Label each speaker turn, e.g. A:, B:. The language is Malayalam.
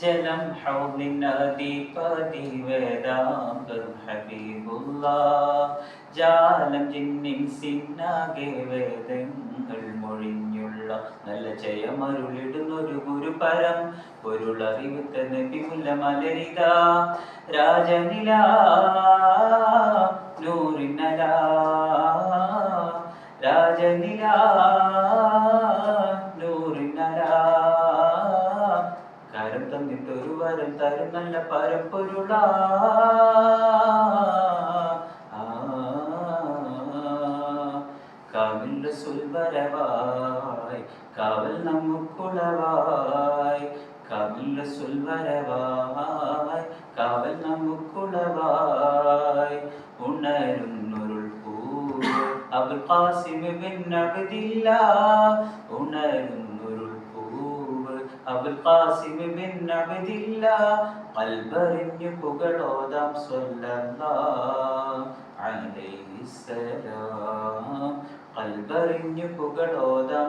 A: ജലം ഹൗലിനദീപതി വേദാന്തം ഹബീബുള്ള ജാലം ജിന്നിൻ സിന്നാകെ വേദങ്ങൾ മൊഴിഞ്ഞുള്ള നല്ല ജയമരുളിടുന്നൊരു ഗുരുപരം. പൊരുളറിവുത്ത നബിമുല്ല മലരിത. രാജനില നൂറിനല. രാജനില കരം തന്നിട്ടൊരു വരം തരും നല്ല പരപ്പൊരുള സുൽവരവായി കാവൽ നമുക്കുളവായി കാവിൽ സുൽവരവായി കാവൽ നമുക്കുളവായി. ഉണരുന്നൊരുൾ പൂവ് അബുൽ കാസിമിൻ അബ്ദില്ല ഉണരുന്നൊരുൾ കൽബറിഞ്ഞു പുകളോതാം കൽബറിഞ്ഞു പുകളോതാം